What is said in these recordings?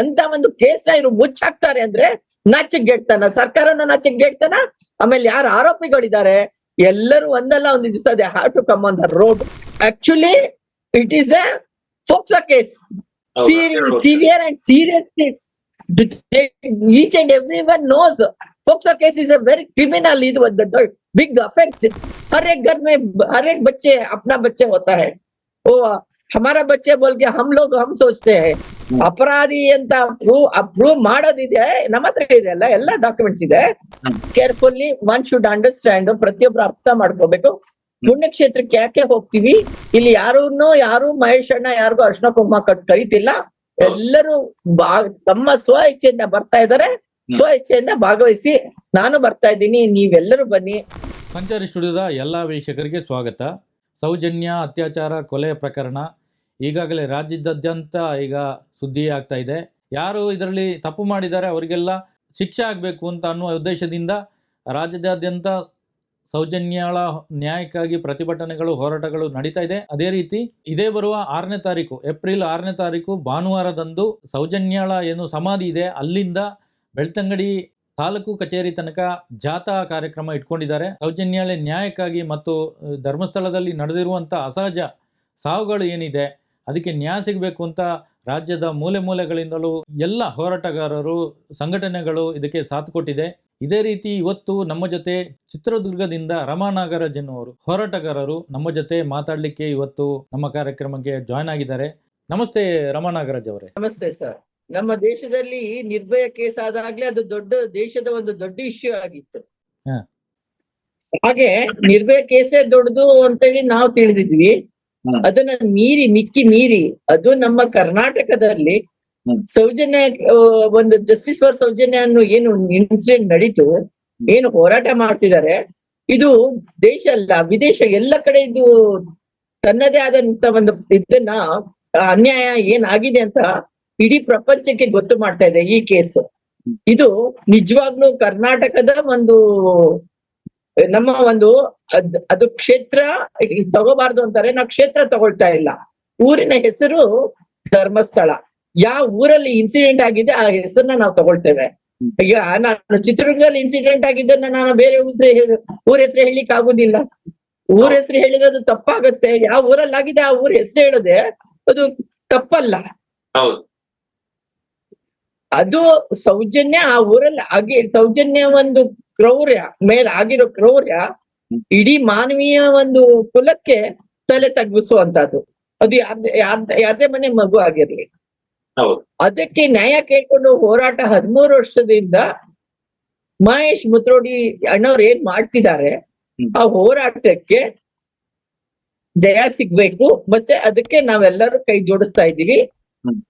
ಅಂತ ಒಂದು ಕೇಸ್ ನ ಇವ್ರು ಮುಚ್ಚಾಕ್ತಾರೆ ಅಂದ್ರೆ ನಾಚಿಗೆಡ್ತಾನ ಸರ್ಕಾರನ ನಾಚಿಗೆಡ್ತಾನ ಆಮೇಲೆ ಯಾರು ಆರೋಪಿಗಳಿದ್ದಾರೆ ಎಲ್ಲರೂ ಒಂದಲ್ಲ ಒಂದು ದಿವಸ they have to come on the road actually it is a POCSO case ಹೌದು, ಹೇಳ್ಬೋದು. Severe and serious case each and every one knows POCSO case is a very criminal ಇದು ಒಂದು बिग ऑफेंस हर एक घर में हर एक बच्चे अपना बच्चे होता है वो हमारा बच्चे बोल के हम लोग हम सोचते हैं ಅಪರಾಧಿ ಅಂತ ಪ್ರೂವ್ ಅಪ್ರೂವ್ ಮಾಡೋದಿದೆ ನಮ್ಮ ಹತ್ರ ಇದೆ ಅಲ್ಲ ಎಲ್ಲ ಡಾಕ್ಯುಮೆಂಟ್ಸ್ ಇದೆ. ಕೇರ್ಫುಲ್ಲಿ ಒನ್ ಶುಡ್ ಅಂಡರ್ಸ್ಟ್ಯಾಂಡ್ ಪ್ರತಿಯೊಬ್ರು ಅರ್ಥ ಮಾಡ್ಕೋಬೇಕು. ಪುಣ್ಯಕ್ಷೇತ್ರಕ್ಕೆ ಯಾಕೆ ಹೋಗ್ತೀವಿ? ಇಲ್ಲಿ ಯಾರೂನು ಯಾರು ಮಹೇಶ್ ಅಣ್ಣ ಯಾರಿಗೂ ಅರ್ಶನ ಕುಂಕುಮ ಕಟ್ ಕರೀತಿಲ್ಲ. ಎಲ್ಲರೂ ಬಾ ತಮ್ಮ ಸ್ವ ಇಚ್ಛೆಯಿಂದ ಬರ್ತಾ ಇದಾರೆ ಸ್ವ ಇಚ್ಛೆಯಿಂದ ಭಾಗವಹಿಸಿ ನಾನು ಬರ್ತಾ ಇದ್ದೀನಿ ನೀವೆಲ್ಲರೂ ಬನ್ನಿ. ಸಂಚಾರಿ ಸ್ಟುಡಿಯೋದ ಎಲ್ಲ ವೀಕ್ಷಕರಿಗೆ ಸ್ವಾಗತ. ಸೌಜನ್ಯ ಅತ್ಯಾಚಾರ ಕೊಲೆ ಪ್ರಕರಣ ಈಗಾಗಲೇ ರಾಜ್ಯದಾದ್ಯಂತ ಈಗ ಸುದ್ದಿ ಆಗ್ತಾ ಇದೆ. ಯಾರು ಇದರಲ್ಲಿ ತಪ್ಪು ಮಾಡಿದ್ದಾರೆ, ಅವರಿಗೆಲ್ಲ ಶಿಕ್ಷೆ ಆಗಬೇಕು ಅಂತ ಅನ್ನುವ ಉದ್ದೇಶದಿಂದ ರಾಜ್ಯದಾದ್ಯಂತ ಸೌಜನ್ಯಳ ನ್ಯಾಯಕ್ಕಾಗಿ ಪ್ರತಿಭಟನೆಗಳು, ಹೋರಾಟಗಳು ನಡೀತಾ ಇದೆ. ಅದೇ ರೀತಿ ಇದೇ ಬರುವ ಆರನೇ ತಾರೀಕು, ಏಪ್ರಿಲ್ ಆರನೇ ತಾರೀಕು ಭಾನುವಾರದಂದು ಸೌಜನ್ಯಳ ಏನು ಸಮಾಧಿ ಇದೆ, ಅಲ್ಲಿಂದ ಬೆಳ್ತಂಗಡಿ ತಾಲೂಕು ಕಚೇರಿ ತನಕ ಜಾಥಾ ಕಾರ್ಯಕ್ರಮ ಇಟ್ಕೊಂಡಿದ್ದಾರೆ. ಸೌಜನ್ಯಾಲಯ ನ್ಯಾಯಕ್ಕಾಗಿ ಮತ್ತು ಧರ್ಮಸ್ಥಳದಲ್ಲಿ ನಡೆದಿರುವಂಥ ಅಸಹಜ ಸಾವುಗಳು ಏನಿದೆ ಅದಕ್ಕೆ ನ್ಯಾಯ ಸಿಗಬೇಕು ಅಂತ ರಾಜ್ಯದ ಮೂಲೆ ಮೂಲೆಗಳಿಂದಲೂ ಎಲ್ಲ ಹೋರಾಟಗಾರರು ಸಂಘಟನೆಗಳು ಇದಕ್ಕೆ ಸಾಥ್ ಕೊಟ್ಟಿದೆ. ಇದೇ ರೀತಿ ಇವತ್ತು ನಮ್ಮ ಜೊತೆ ಚಿತ್ರದುರ್ಗದಿಂದ ರಮಾ ನಾಗರಾಜ್ ಎನ್ನುವರು ಹೋರಾಟಗಾರರು ನಮ್ಮ ಜೊತೆ ಮಾತಾಡಲಿಕ್ಕೆ ಇವತ್ತು ನಮ್ಮ ಕಾರ್ಯಕ್ರಮಕ್ಕೆ ಜಾಯ್ನ್ ಆಗಿದ್ದಾರೆ. ನಮಸ್ತೆ ರಮಾನಾಗರಾಜ್ ಅವರೇ. ನಮಸ್ತೆ ಸರ್. ನಮ್ಮ ದೇಶದಲ್ಲಿ ನಿರ್ಭಯ ಕೇಸ್ ಆದಾಗ್ಲೇ ಅದು ದೊಡ್ಡ ದೇಶದ ಒಂದು ದೊಡ್ಡ ಇಶ್ಯೂ ಆಗಿತ್ತು. ಹ. ಹಾಗೆ ನಿರ್ಭಯ ಕೇಸೇ ದೊಡ್ಡದು ಅಂತೇಳಿ ನಾವು ತಿಳಿದಿದ್ವಿ. ಅದನ್ನ ಮೀರಿ ಮಿಕ್ಕಿ ಮೀರಿ ಅದು ನಮ್ಮ ಕರ್ನಾಟಕದಲ್ಲಿ ಸೌಜನ್ಯ ಒಂದು ಜಸ್ಟಿಸ್ ಫಾರ್ ಸೌಜನ್ಯ ಅನ್ನೋ ಏನು ಇನ್ಸಿಡೆಂಟ್ ನಡೀತು ಏನು ಹೋರಾಟ ಮಾಡ್ತಿದ್ದಾರೆ ಇದು ದೇಶ ಅಲ್ಲ ವಿದೇಶ ಎಲ್ಲ ಕಡೆ ಇದು ತನ್ನದೇ ಆದಂತ ಒಂದು ಇದನ್ನ ಅನ್ಯಾಯ ಏನಾಗಿದೆ ಅಂತ ಇಡೀ ಪ್ರಪಂಚಕ್ಕೆ ಗೊತ್ತು ಮಾಡ್ತಾ ಇದೆ ಈ ಕೇಸ್ ಇದು ನಿಜವಾಗ್ಲೂ ಕರ್ನಾಟಕದ ಒಂದು ನಮ್ಮ ಒಂದು ಅದ್- ಅದು ಕ್ಷೇತ್ರ ತಗೋಬಾರ್ದು ಅಂತಾರೆ ನಾವು ಕ್ಷೇತ್ರ ತಗೊಳ್ತಾ ಇಲ್ಲ. ಊರಿನ ಹೆಸರು ಧರ್ಮಸ್ಥಳ. ಯಾವ ಊರಲ್ಲಿ ಇನ್ಸಿಡೆಂಟ್ ಆಗಿದೆ ಆ ಹೆಸರನ್ನ ನಾವು ತಗೊಳ್ತೇವೆ. ಈಗ ನಾನು ಚಿತ್ರದುರ್ಗದಲ್ಲಿ ಇನ್ಸಿಡೆಂಟ್ ಆಗಿದ್ದನ್ನ ನಾನು ಬೇರೆ ಊರ ಊರ ಹೆಸರು ಹೇಳಲಿಕ್ಕೆ ಆಗುದಿಲ್ಲ. ಊರ ಹೆಸರು ಹೇಳಿರೋದು ತಪ್ಪಾಗುತ್ತೆ. ಯಾವ ಊರಲ್ಲಿ ಆಗಿದೆ ಆ ಊರ ಹೆಸರು ಹೇಳದೆ ಅದು ತಪ್ಪಲ್ಲ. ಹೌದು. ಅದು ಸೌಜನ್ಯ ಆ ಊರಲ್ಲಿ ಆಗಿ ಸೌಜನ್ಯ ಒಂದು ಕ್ರೌರ್ಯ ಮೇಲೆ ಆಗಿರೋ ಕ್ರೌರ್ಯ ಇಡೀ ಮಾನವೀಯ ಒಂದು ಕುಲಕ್ಕೆ ತಲೆ ತಗ್ಗಿಸುವಂತದ್ದು ಅದು ಯಾರ್ದೇ ಮನೆ ಮಗು ಆಗಿರ್ಲಿ. ಅದಕ್ಕೆ ನ್ಯಾಯ ಕೇಳ್ಕೊಂಡು ಹೋರಾಟ ಹದಿಮೂರು ವರ್ಷದಿಂದ ಮಹೇಶ್ ಮುತ್ರೋಡಿ ಅಣ್ಣವ್ರು ಏನ್ ಮಾಡ್ತಿದ್ದಾರೆ? ಆ ಹೋರಾಟಕ್ಕೆ ಜಯ ಸಿಗ್ಬೇಕು ಮತ್ತೆ ಅದಕ್ಕೆ ನಾವೆಲ್ಲರೂ ಕೈ ಜೋಡಿಸ್ತಾ ಇದ್ದೀವಿ.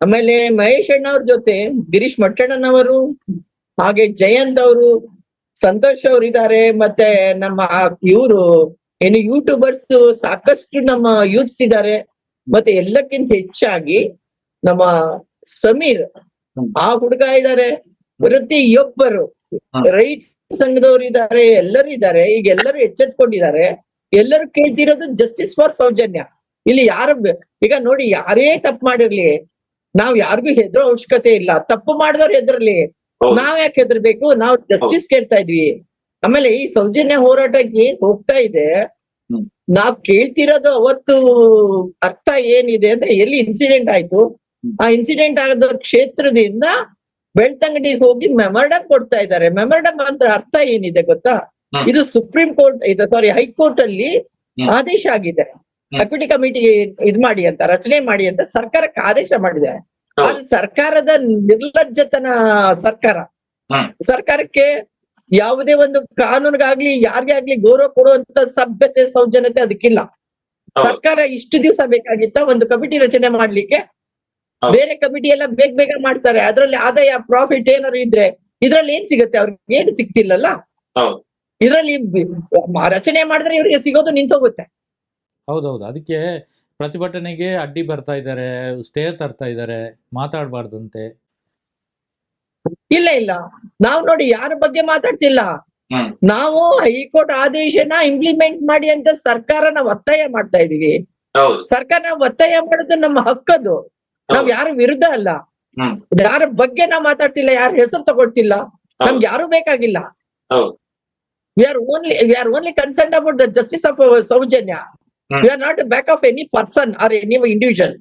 ಆಮೇಲೆ ಮಹೇಶ್ ಅಣ್ಣವ್ರ ಜೊತೆ ಗಿರೀಶ್ ಮಟ್ಟಣ್ಣನವರು ಹಾಗೆ ಜಯಂತ್ ಅವರು ಸಂತೋಷ್ ಅವ್ರು ಇದ್ದಾರೆ ಮತ್ತೆ ನಮ್ಮ ಇವರು ಏನು ಯೂಟ್ಯೂಬರ್ಸ್ ಸಾಕಷ್ಟು ನಮ್ಮ ಯೂತ್ಸ್ ಇದ್ದಾರೆ ಮತ್ತೆ ಎಲ್ಲಕ್ಕಿಂತ ಹೆಚ್ಚಾಗಿ ನಮ್ಮ ಸಮೀರ್. ಆ ಹುಡುಗ ಇದ್ದಾರೆ ಪ್ರತಿಯೊಬ್ಬರು. ರೈತ ಸಂಘದವ್ರು ಇದ್ದಾರೆ ಎಲ್ಲರೂ ಇದ್ದಾರೆ ಈಗ ಎಲ್ಲರೂ ಎಚ್ಚೆತ್ಕೊಂಡಿದ್ದಾರೆ ಎಲ್ಲರೂ ಕೇಳ್ತಿರೋದು ಜಸ್ಟಿಸ್ ಫಾರ್ ಸೌಜನ್ಯ. ಇಲ್ಲಿ ಯಾರು ಈಗ ನೋಡಿ ಯಾರೇ ತಪ್ಪು ಮಾಡಿರ್ಲಿ ನಾವ್ ಯಾರಿಗೂ ಹೆದರೋ ಅವಶ್ಯಕತೆ ಇಲ್ಲ. ತಪ್ಪು ಮಾಡಿದವ್ರು ಹೆದರ್ಲಿ. ಹೌದು. ನಾವ್ ಯಾಕೆ ಹೆದರ್ಬೇಕು? ನಾವು ಜಸ್ಟಿಸ್ ಕೇಳ್ತಾ ಇದ್ವಿ. ಆಮೇಲೆ ಈ ಸೌಜನ್ಯ ಹೋರಾಟಕ್ಕೆ ಏನ್ ಹೋಗ್ತಾ ಇದೆ. ನಾವ್ ಕೇಳ್ತಿರೋದು ಅವತ್ತು ಅರ್ಥ ಏನಿದೆ ಅಂದ್ರೆ ಎಲ್ಲಿ ಇನ್ಸಿಡೆಂಟ್ ಆಯ್ತು? ಆ ಇನ್ಸಿಡೆಂಟ್ ಆಗದ ಕ್ಷೇತ್ರದಿಂದ ಬೆಳ್ತಂಗಡಿಗೆ ಹೋಗಿ ಮೆಮರ್ಡಮ್ ಕೊಡ್ತಾ ಇದ್ದಾರೆ. ಮೆಮರ್ಡಮ್ ಅಂದ್ರೆ ಅರ್ಥ ಏನಿದೆ ಗೊತ್ತಾ? ಇದು ಸುಪ್ರೀಂ ಕೋರ್ಟ್ ಇದು ಸಾರಿ ಹೈಕೋರ್ಟ್ ಅಲ್ಲಿ ಆದೇಶ ಆಗಿದೆ. ಅಕ್ವಿಟಿ ಕಮಿಟಿ ಇದ್ ಮಾಡಿ ಅಂತ ರಚನೆ ಮಾಡಿ ಅಂತ ಸರ್ಕಾರಕ್ಕೆ ಆದೇಶ ಮಾಡಿದೆ. ಅದು ಸರ್ಕಾರದ ನಿರ್ಲಜ್ಜತನ ಸರ್ಕಾರ. ಸರ್ಕಾರಕ್ಕೆ ಯಾವುದೇ ಒಂದು ಕಾನೂನಿಗಾಗ್ಲಿ ಯಾರಿಗೆ ಆಗ್ಲಿ ಗೌರವ ಕೊಡುವಂತ ಸಭ್ಯತೆ ಸೌಜನ್ಯತೆ ಅದಕ್ಕಿಲ್ಲ. ಸರ್ಕಾರ ಇಷ್ಟು ದಿವಸ ಬೇಕಾಗಿತ್ತ ಒಂದು ಕಮಿಟಿ ರಚನೆ ಮಾಡ್ಲಿಕ್ಕೆ. ಬೇರೆ ಕಮಿಟಿ ಎಲ್ಲ ಬೇಗ ಬೇಗ ಮಾಡ್ತಾರೆ. ಅದ್ರಲ್ಲಿ ಆದಾಯ ಪ್ರಾಫಿಟ್ ಏನಾದ್ರು ಇದ್ರೆ ಇದ್ರಲ್ಲಿ ಏನ್ ಸಿಗುತ್ತೆ? ಅವ್ರಿಗೆ ಏನು ಸಿಗ್ತಿಲ್ಲಲ್ಲ. ಇದ್ರಲ್ಲಿ ರಚನೆ ಮಾಡಿದ್ರೆ ಇವ್ರಿಗೆ ಸಿಗೋದು ನಿಂತೋಗುತ್ತೆ. ಹೌದೌದು. ಅದಕ್ಕೆ ಪ್ರತಿಭಟನೆಗೆ ಅಡ್ಡಿ ಬರ್ತಾ ಇದ್ದಾರೆ ಸ್ಟೇ ತರ್ತಾ ಇದ್ದಾರೆ ಮಾತಾಡಬಾರ್ದಂತೆ. ಇಲ್ಲ ಇಲ್ಲ. ನಾವು ನೋಡಿ ಯಾರ ಬಗ್ಗೆ ಮಾತಾಡ್ತಿಲ್ಲ. ನಾವು ಹೈಕೋರ್ಟ್ ಆದೇಶನ ಇಂಪ್ಲಿಮೆಂಟ್ ಮಾಡಿ ಅಂತ ಸರ್ಕಾರ ನಾವು ಒತ್ತಾಯ ಮಾಡ್ತಾ ಇದೀವಿ. ಹೌದು. ಸರ್ಕಾರ ನಾವು ಒತ್ತಾಯ ಮಾಡೋದು ನಮ್ಮ ಹಕ್ಕದು. ನಾವ್ ಯಾರ ವಿರುದ್ಧ ಅಲ್ಲ. ಯಾರ ಬಗ್ಗೆ ನಾವು ಮಾತಾಡ್ತಿಲ್ಲ ಯಾರ ಹೆಸರು ತಗೊಳ್ತಿಲ್ಲ. ನಮ್ಗೆ ಯಾರು ಬೇಕಾಗಿಲ್ಲ. ಹೌದು. We are only we are only concern about the justice of Soujanya. We are not back of any person or any individual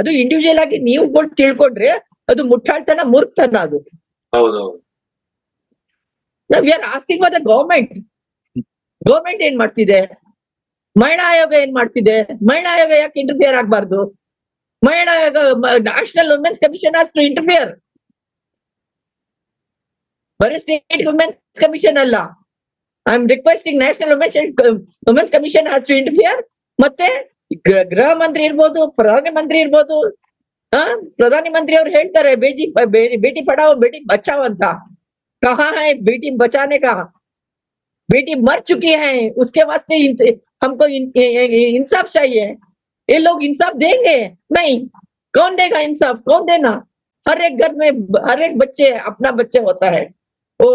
ಅದು ಇಂಡಿವಿಜುವಲ್ ಆಗಿ ನೀವುಗಳು ತಿಳ್ಕೊಂಡ್ರೆ ಅದು ಮುಟ್ಟಾಳ್ತನ ಮೂರ್ಖತನ ಅದು. ನಾವ್ ಹೌದು. We are asking for the government government ಏನ್ ಮಾಡ್ತಿದೆ? ಮಹಿಳಾ ಆಯೋಗ ಏನ್ ಮಾಡ್ತಿದೆ? ಮಹಿಳಾ ಆಯೋಗ ಯಾಕೆ ಇಂಟರ್ಫಿಯರ್ ಆಗ್ಬಾರ್ದು? ಮಹಿಳಾ ಆಯೋಗ national women's commission as to interfere ಬರೀ ಸ್ಟೇಟ್ ವುಮೆನ್ಸ್ ಕಮಿಷನ್ ಅಲ್ಲ. I am requesting national women's women's commission has to interfere ಮತ್ತೆ ಗೃಹ ಗೃಹ ಮಂತ್ರಿ ಇರ್ಬೋದು ಪ್ರಧಾನ ಮಂತ್ರಿ ಇರ್ಬೋದು ಆ ಪ್ರಧಾನಿ ಮಂತ್ರಿ ಅವ್ರು ಹೇಳ್ತಾರೆ ಬೇಜಿ ಬೇ- ಬೇಟಿ ಪಡಾವ್ ಬೇಟಿ ಬಚಾವ್ ಅಂತ कहा है बेटी बचाने का बेटी मर चुकी है उसके वास्ते इन- हमको इन, इन- इंसाफ चाहिए ये लोग इंसाफ देंगे नहीं कौन देगा इंसाफ कौन देना हर एक घर में हर एक बच्चे अपना बच्चे होता है वो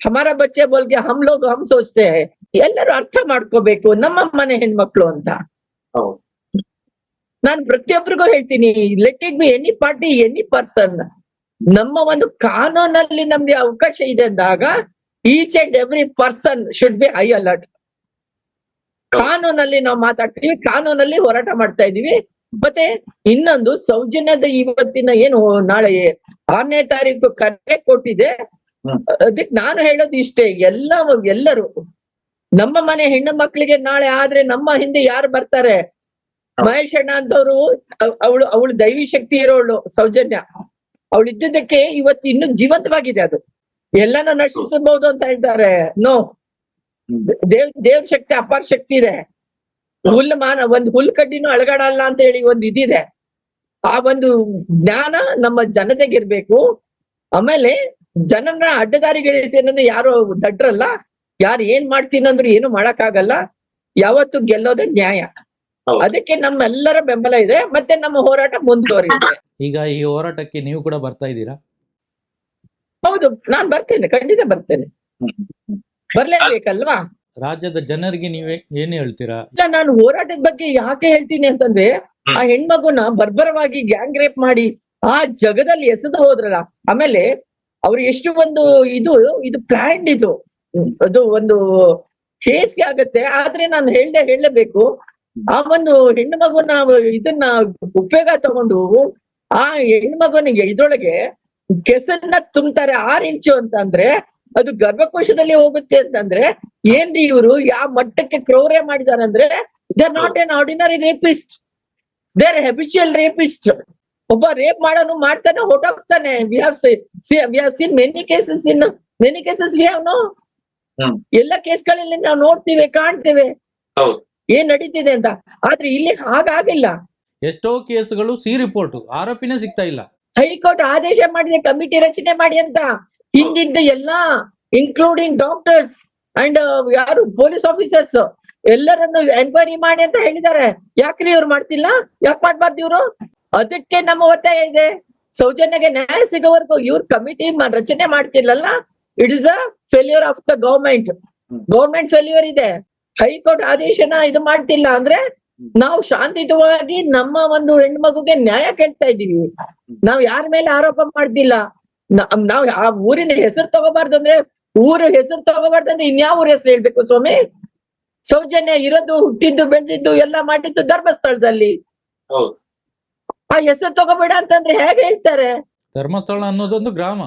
ಹಮಾರ ಬಚ್ಚೆ ಬೋಲ್ಗೆ ಹಮ್ ಲೋಗ ಹಮ್ ಸೋಚ್ತೆ ಎಲ್ಲರೂ ಅರ್ಥ ಮಾಡ್ಕೋಬೇಕು ನಮ್ಮ ಮನೆ ಹೆಣ್ಮಕ್ಳು ಅಂತ. ನಾನು ಪ್ರತಿಯೊಬ್ಬರಿಗೂ ಹೇಳ್ತೀನಿ let it be any party any person ನಮ್ಮ ಒಂದು ಕಾನೂನಲ್ಲಿ ನಮ್ಗೆ ಅವಕಾಶ ಇದೆ ಅಂದಾಗ each and every person should be high alert ಕಾನೂನಲ್ಲಿ ನಾವು ಮಾತಾಡ್ತೀವಿ ಕಾನೂನಲ್ಲಿ ಹೋರಾಟ ಮಾಡ್ತಾ ಇದೀವಿ ಮತ್ತೆ ಇನ್ನೊಂದು ಸೌಜನ್ಯದ ಇವತ್ತಿನ ಏನು ನಾಳೆ ಆರನೇ ತಾರೀಕು ಕರೆ ಕೊಟ್ಟಿದೆ ಅದಕ್ಕೆ ನಾನು ಹೇಳೋದು ಇಷ್ಟೇ ಎಲ್ಲ ಎಲ್ಲರೂ ನಮ್ಮ ಮನೆ ಹೆಣ್ಣು ಮಕ್ಕಳಿಗೆ ನಾಳೆ ಆದ್ರೆ ನಮ್ಮ ಹಿಂದೆ ಯಾರು ಬರ್ತಾರೆ? ಮಹೇಶ್ ಅಣ್ಣ ಅಂತವ್ರು ಅವಳು ಅವಳು ದೈವಿ ಶಕ್ತಿ ಇರೋಳು ಸೌಜನ್ಯ. ಅವಳು ಇದ್ದಿದ್ದಕ್ಕೆ ಇವತ್ತು ಇನ್ನು ಜೀವಂತವಾಗಿದೆ ಅದು. ಎಲ್ಲಾನು ನಶಿಸಬಹುದು ಅಂತ ಹೇಳ್ತಾರೆ. ನೋ. ದೇವ್ ದೇವ್ ದೇವ್ರ ಶಕ್ತಿ ಅಪಾರ ಶಕ್ತಿ ಇದೆ. ಹುಲ್ಲು ಮಾನ ಒಂದ್ ಹುಲ್ ಕಡ್ಡಿನೂ ಅಳಗಾಡಲ್ಲ ಅಂತ ಹೇಳಿ ಒಂದು ಇದಿದೆ. ಆ ಒಂದು ಜ್ಞಾನ ನಮ್ಮ ಜನತೆಗಿರ್ಬೇಕು ಆಮೇಲೆ ಜನನ ಅಡ್ಡದಾರಿಗಳಿಸಿ ಅನ್ನೋದು ಯಾರು ದಡ್ರಲ್ಲ ಯಾರು ಏನ್ ಮಾಡ್ತೀನಂದ್ರು ಏನು ಮಾಡಕ್ಕಾಗಲ್ಲ. ಯಾವತ್ತು ಗೆಲ್ಲೋದೇ ನ್ಯಾಯ. ಅದಕ್ಕೆ ನಮ್ಮೆಲ್ಲರ ಬೆಂಬಲ ಇದೆ ಮತ್ತೆ ನಮ್ಮ ಹೋರಾಟ ಮುಂದುವರಿಯುತ್ತೆ. ಈಗ ಈ ಹೋರಾಟಕ್ಕೆ ನೀವು ಕೂಡ ಬರ್ತಾ ಇದ್ದೀರಾ? ಹೌದು ನಾನ್ ಬರ್ತೇನೆ ಖಂಡಿತ ಬರ್ತೇನೆ. ಬರ್ಲೇಬೇಕಲ್ವಾ ರಾಜ್ಯದ ಜನರಿಗೆ ನೀವೇ ಏನ್ ಹೇಳ್ತೀರಾ? ಇಲ್ಲ ನಾನು ಹೋರಾಟದ ಬಗ್ಗೆ ಯಾಕೆ ಹೇಳ್ತೀನಿ ಅಂತಂದ್ರೆ ಆ ಹೆಣ್ಮಗುನ ಬರ್ಬರವಾಗಿ ಗ್ಯಾಂಗ್ ರೇಪ್ ಮಾಡಿ ಆ ಜಗದಲ್ಲಿ ಎಸೆದು ಹೋದ್ರಲ್ಲ ಆಮೇಲೆ ಅವ್ರು ಎಷ್ಟು ಒಂದು ಇದು ಇದು ಪ್ಲಾನ್ಡ್ ಇದು. ಅದು ಒಂದು ಕೇಸ್ಗೆ ಆಗತ್ತೆ. ಆದ್ರೆ ನಾನು ಹೇಳ್ದೆ ಹೇಳಬೇಕು ಆ ಒಂದು ಹೆಣ್ಣು ಮಗುನ ಇದನ್ನ ಉಪಯೋಗ ತಗೊಂಡು ಆ ಹೆಣ್ಣು ಮಗುನಿಗೆ ಇದ್ರೊಳಗೆ ಕೆಸನ್ನ ತುಂಬ್ತಾರೆ. ಆರ್ ಇಂಚು ಅಂತ ಅಂದ್ರೆ ಅದು ಗರ್ಭಕೋಶದಲ್ಲಿ ಹೋಗುತ್ತೆ ಅಂತಂದ್ರೆ ಏನ್ರಿ ಇವರು? ಯಾವ ಮಟ್ಟಕ್ಕೆ ಕ್ರೌರ್ಯ ಮಾಡಿದಾರೆ ಅಂದ್ರೆ they are not an ordinary rapist they are habitual rapist ಒಬ್ಬ ರೇಪ್ ಮಾಡೋನು ಮಾಡ್ತಾನೆ ಹೊಟ್ಟೋಗ್ತಾನೆ we have we have seen many cases in many cases we have no. ಎಲ್ಲ ಕೇಸ್ಗಳಲ್ಲಿ ನಾವು ನೋಡ್ತೀವಿ ಕಾಣ್ತೇವೆ. ಹೌದು. ಏನ್ ನಡೀತಿದೆ ಅಂತ. ಆದ್ರೆ ಇಲ್ಲಿ ಹಾಗಾಗಿಲ್ಲ. ಎಷ್ಟೋ ಕೇಸ್ಗಳು ಸಿ ರಿಪೋರ್ಟ್ ಆರೋಪಿನೇ ಸಿಗ್ತಾ ಇಲ್ಲ. ಹೈಕೋರ್ಟ್ ಆದೇಶ ಮಾಡಿದೆ ಕಮಿಟಿ ರಚನೆ ಮಾಡಿ ಅಂತ. ಹಿಂದಿದ್ದ ಎಲ್ಲಾ ಇನ್ಕ್ಲೂಡಿಂಗ್ ಡಾಕ್ಟರ್ಸ್ ಅಂಡ್ ಯಾರು ಪೊಲೀಸ್ ಆಫೀಸರ್ಸ್ ಎಲ್ಲರನ್ನು ಎನ್ಕ್ವೈರಿ ಮಾಡಿ ಅಂತ ಹೇಳಿದ್ದಾರೆ. ಯಾಕ್ರಿ ಇವ್ರು ಮಾಡ್ತಿಲ್ಲ? ಯಾಕೆ ಮಾಡ್ಬಾರ್ದು ಇವ್ರು? ಅದಕ್ಕೆ ನಮ್ಮ ಒತ್ತಾಯ ಇದೆ. ಸೌಜನ್ಯಗೆ ನ್ಯಾಯ ಸಿಗೋವರೆಗೂ ಇವ್ರ ಕಮಿಟಿ ರಚನೆ ಮಾಡ್ತಿಲ್ಲಲ್ಲ it is the failure of the government government failure ಇದೆ. ಹೈಕೋರ್ಟ್ ಆದೇಶನ ಇದು ಮಾಡ್ತಿಲ್ಲ ಅಂದ್ರೆ ನಾವು ಶಾಂತಿಯುತವಾಗಿ ನಮ್ಮ ಒಂದು ಹೆಣ್ಮಗುಗೆ ನ್ಯಾಯ ಕೇಳ್ತಾ ಇದೀವಿ ನಾವ್ ಯಾರ ಮೇಲೆ ಆರೋಪ ಮಾಡ್ದಿಲ್ಲ ನಾವ್ ಆ ಊರಿನ ಹೆಸರು ತಗೋಬಾರ್ದು ಅಂದ್ರೆ ಊರು ಹೆಸರು ತಗೋಬಾರ್ದು ಅಂದ್ರೆ ಇನ್ಯಾವ ಊರ ಹೆಸರು ಹೇಳ್ಬೇಕು ಸ್ವಾಮಿ? ಸೌಜನ್ಯ ಇರೋದು ಹುಟ್ಟಿದ್ದು ಬೆಳೆದಿದ್ದು ಎಲ್ಲ ಮಾಡಿದ್ದು ಧರ್ಮಸ್ಥಳದಲ್ಲಿ. ಆ ಹೆಸರು ತಗೋಬೇಡ ಅಂತಂದ್ರೆ ಹೇಗೆ ಹೇಳ್ತಾರೆ? ಧರ್ಮಸ್ಥಳ ಅನ್ನೋದೊಂದು ಗ್ರಾಮ.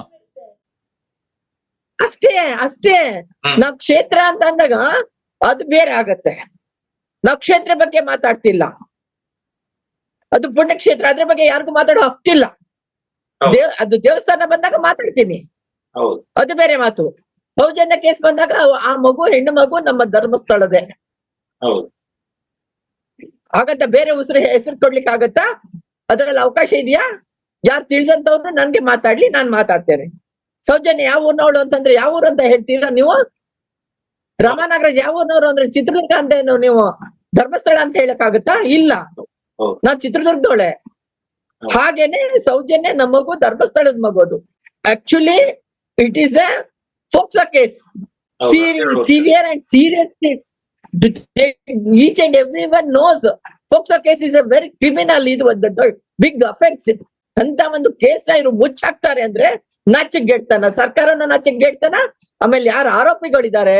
ಅಷ್ಟೇ ಅಷ್ಟೇ. ನಾವ್ ಕ್ಷೇತ್ರ ಅಂತ ಅಂದಾಗ ಅದು ಬೇರೆ ಆಗತ್ತೆ. ನಾವ್ ಕ್ಷೇತ್ರ ಬಗ್ಗೆ ಮಾತಾಡ್ತಿಲ್ಲ. ಅದು ಪುಣ್ಯಕ್ಷೇತ್ರ ಅದ್ರ ಬಗ್ಗೆ ಯಾರಿಗೂ ಮಾತಾಡೋ ಹಕ್ಕಿಲ್ಲ. ದೇವ್ ಅದು ದೇವಸ್ಥಾನ ಬಂದಾಗ ಮಾತಾಡ್ತೀನಿ. ಹೌದು. ಅದು ಬೇರೆ ಮಾತು. ಸೌಜನ್ಯ ಕೇಸ್ ಬಂದಾಗ ಆ ಮಗು ಹೆಣ್ಣು ಮಗು ನಮ್ಮ ಧರ್ಮಸ್ಥಳದೇ. ಆಗತ್ತ ಆಗತ್ತಾ ಬೇರೆ ಉಸಿರು ಹೆಸರು ಕೊಡ್ಲಿಕ್ಕೆ ಆಗತ್ತಾ ಅದ್ರಲ್ಲಿ ಅವಕಾಶ ಇದೆಯಾ? ಯಾರು ತಿಳಿದಂತವ್ರು ನನ್ಗೆ ಮಾತಾಡ್ಲಿ ನಾನ್ ಮಾತಾಡ್ತೇನೆ. ಸೌಜನ್ಯ ಯಾವ ಊರ್ನವಳು ಅಂತಂದ್ರೆ ಯಾವ ಊರು ಅಂತ ಹೇಳ್ತೀರಾ ನೀವು? ರಾಮನಾಗರಾಜ್ ಯಾವ ಊರ್ನವ್ರು ಅಂದ್ರೆ ಚಿತ್ರದುರ್ಗ ಅಂತ ಏನು ನೀವು ಧರ್ಮಸ್ಥಳ ಅಂತ ಹೇಳಕ್ ಆಗುತ್ತಾ ಇಲ್ಲ. ನಾನ್ ಚಿತ್ರದುರ್ಗದವಳೆ. ಹಾಗೇನೆ ಸೌಜನ್ಯ ನಮ್ಮ ಮಗು ಧರ್ಮಸ್ಥಳದ ಮಗೋದು. Actually it is a POCSO case serious. Severe and serious case each and every one knows POCSO case is a very criminal ಇದು ದೊಡ್ಡ ಬಿಗ್ ಅಫೆನ್ಸ್ ಅಂತ ಒಂದು ಕೇಸ್ನ ಇವ್ರು ಮುಚ್ಚಾಕ್ತಾರೆ ಅಂದ್ರೆ ನಾಚಿಗೆಡ್ತಾನ ಸರ್ಕಾರನ ನಾಚಿಗೆಡ್ತಾನ ಆಮೇಲೆ ಯಾರು ಆರೋಪಿಗಳಿದ್ದಾರೆ,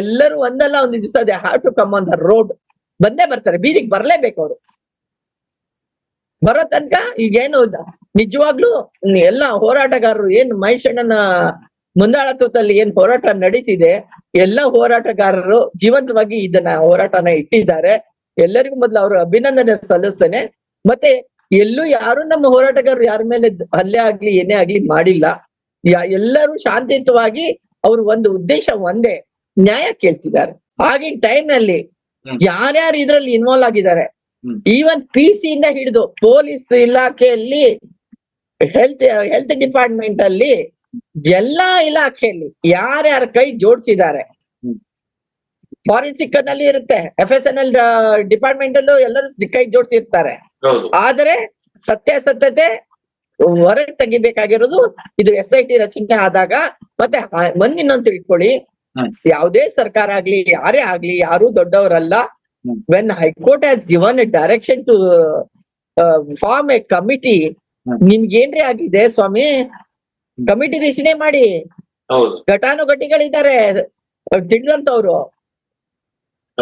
ಎಲ್ಲರೂ ಒಂದಲ್ಲ ಒಂದು ದಿವಸ ಅದೇ have to come on the road ಬಂದೇ ಬರ್ತಾರೆ, ಬೀದಿಗೆ ಬರ್ಲೇಬೇಕು ಅವರು. ಬರೋ ತನಕ ಈಗೇನು ನಿಜವಾಗ್ಲೂ ಎಲ್ಲ ಹೋರಾಟಗಾರರು ಏನ್ ಮಹೇಶಣ್ಣನ ಮುಂದಾಳತ್ವದಲ್ಲಿ ಏನ್ ಹೋರಾಟ ನಡೀತಿದೆ, ಎಲ್ಲ ಹೋರಾಟಗಾರರು ಜೀವಂತವಾಗಿ ಇದನ್ನ ಹೋರಾಟನ ಇಟ್ಟಿದ್ದಾರೆ. ಎಲ್ಲರಿಗೂ ಮೊದಲು ಅವರು ಅಭಿನಂದನೆ ಸಲ್ಲಿಸ್ತೇನೆ ಮತ್ತೆ ಎಲ್ಲೂ ಯಾರು ನಮ್ಮ ಹೋರಾಟಗಾರರು ಯಾರ ಮೇಲೆ ಹಲ್ಲೆ ಆಗ್ಲಿ ಏನೇ ಆಗ್ಲಿ ಮಾಡಿಲ್ಲ ಎಲ್ಲರೂ ಶಾಂತಿಯುತವಾಗಿ ಅವರು ಒಂದು ಉದ್ದೇಶ ಒಂದೇ ನ್ಯಾಯ ಕೇಳ್ತಿದ್ದಾರೆ ಆಗಿನ ಟೈಮ್ನಲ್ಲಿ. ಯಾರ್ಯಾರು ಇದ್ರಲ್ಲಿ ಇನ್ವಾಲ್ವ್ ಆಗಿದ್ದಾರೆ ಈವನ್ ಪಿ ಸಿ ಇಂದ ಹಿಡಿದು ಪೊಲೀಸ್ ಇಲಾಖೆಯಲ್ಲಿ ಹೆಲ್ತ್ ಹೆಲ್ತ್ ಡಿಪಾರ್ಟ್ಮೆಂಟ್ ಅಲ್ಲಿ ಎಲ್ಲಾ ಇಲಾಖೆಯಲ್ಲಿ ಯಾರ್ಯಾರ ಕೈ ಜೋಡಿಸಿದ್ದಾರೆ. ಫಾರೆನ್ಸಿಕ್ನಲ್ಲಿ ಇರುತ್ತೆ. F S N L department ಅಲ್ಲೂ ಎಲ್ಲರೂ ಕೈ ಜೋಡಿಸಿರ್ತಾರೆ. ಆದರೆ ಸತ್ಯಾಸತ್ಯತೆ ಹೊರಗೆ ತೆಗಿಬೇಕಾಗಿರೋದು ಇದು ಎಸ್ ಐ ಟಿ ರಚನೆ ಆದಾಗ. ಮತ್ತೆ ಒಂದಿನ್ನೊಂದು ತಿಳ್ಕೊಳ್ಳಿ. ಯಾವುದೇ ಸರ್ಕಾರ ಆಗ್ಲಿ ಯಾರೇ ಆಗ್ಲಿ ಯಾರು ದೊಡ್ಡವರಲ್ಲ. When high court has given a direction to form a committee. ನಿಮ್ಗೇನ್ರಿ ಆಗಿದೆ ಸ್ವಾಮಿ? ಕಮಿಟಿ ರಚನೆ ಮಾಡಿ. ಘಟಾನುಘಟಿಗಳಿದ್ದಾರೆ. ತಿಳ್ದಂತವ್ರು.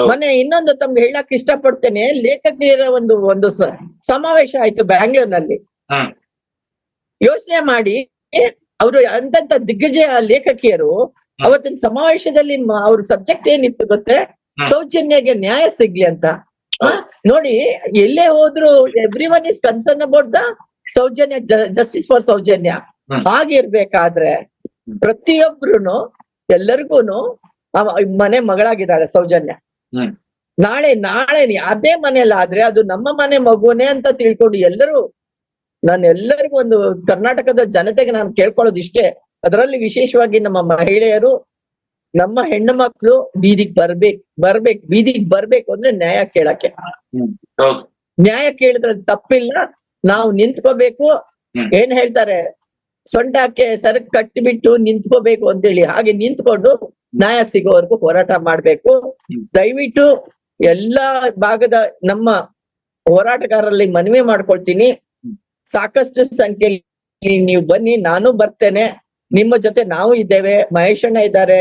ಮೊನ್ನೆ ಇನ್ನೊಂದು ತಮ್ಗೆ ಹೇಳಕ್ ಇಷ್ಟಪಡ್ತೇನೆ ಲೇಖಕಿಯರ ಒಂದು ಒಂದು ಸಮಾವೇಶ ಆಯ್ತು ಬ್ಯಾಂಗ್ಳೂರ್ನಲ್ಲಿ. ಯೋಚನೆ ಮಾಡಿ ಅವರು ಅಂತಂತ ದಿಗ್ಗಜ ಲೇಖಕಿಯರು ಅವತ್ತಿನ ಸಮಾವೇಶದಲ್ಲಿ ಅವ್ರ ಸಬ್ಜೆಕ್ಟ್ ಏನಿತ್ತು ಗೊತ್ತೇ. ಸೌಜನ್ಯಗೆ ನ್ಯಾಯ ಸಿಗ್ಲಿ ಅಂತ? ನೋಡಿ ಎಲ್ಲೇ ಹೋದ್ರು every one is concern about the Soujanya justice for Soujanya. ಹಾಗಿರ್ಬೇಕಾದ್ರೆ ಪ್ರತಿಯೊಬ್ರು ಪ್ರತಿಯೊಬ್ರುನು ಎಲ್ಲರಿಗೂನು ಮನೆ ಮಗಳಾಗಿದ್ದಾಳೆ ಸೌಜನ್ಯ. ನಾಳೆ ನಾಳೆ ಅದೇ ಮನೆಯಲ್ಲಾದ್ರೆ ಅದು ನಮ್ಮ ಮನೆ ಮಗುನೇ ಅಂತ ತಿಳ್ಕೊಂಡು ಎಲ್ಲರೂ ನಾನು ಎಲ್ಲರಿಗೂ ಒಂದು ಕರ್ನಾಟಕದ ಜನತೆಗೆ ನಾನು ಕೇಳ್ಕೊಳ್ಳೋದು ಇಷ್ಟೇ ಅದರಲ್ಲಿ ವಿಶೇಷವಾಗಿ ನಮ್ಮ ಮಹಿಳೆಯರು ನಮ್ಮ ಹೆಣ್ಣು ಮಕ್ಕಳು ಬೀದಿಗೆ ಬರ್ಬೇಕು ಬರ್ಬೇಕು ಬೀದಿಗೆ ಬರ್ಬೇಕು ಅಂದ್ರೆ ನ್ಯಾಯ ಕೇಳಕ್ಕೆ. ಹೌದು. ನ್ಯಾಯ ಕೇಳಿದ್ರೆ ತಪ್ಪಿಲ್ಲ ನಾವು ನಿಂತ್ಕೋಬೇಕು. ಏನ್ ಹೇಳ್ತಾರೆ ಸೊಂಟಕ್ಕೆ ಸರಕ್ ಕಟ್ಟಿಬಿಟ್ಟು ನಿಂತ್ಕೋಬೇಕು ಅಂತೇಳಿ ಹಾಗೆ ನಿಂತ್ಕೊಂಡು ನ್ಯಾಯ ಸಿಗೋವರೆಗೂ ಹೋರಾಟ ಮಾಡ್ಬೇಕು. ದಯವಿಟ್ಟು ಎಲ್ಲಾ ಭಾಗದ ನಮ್ಮ ಹೋರಾಟಗಾರರಲ್ಲಿ ಮನವಿ ಮಾಡ್ಕೊಳ್ತೀನಿ. ಸಾಕಷ್ಟು ಸಂಖ್ಯೆಯಲ್ಲಿ ನೀವು ಬನ್ನಿ ನಾನು ಬರ್ತೇನೆ. ನಿಮ್ಮ ಜೊತೆ ನಾವು ಇದ್ದೇವೆ. ಮಹೇಶಣ್ಣ ಇದ್ದಾರೆ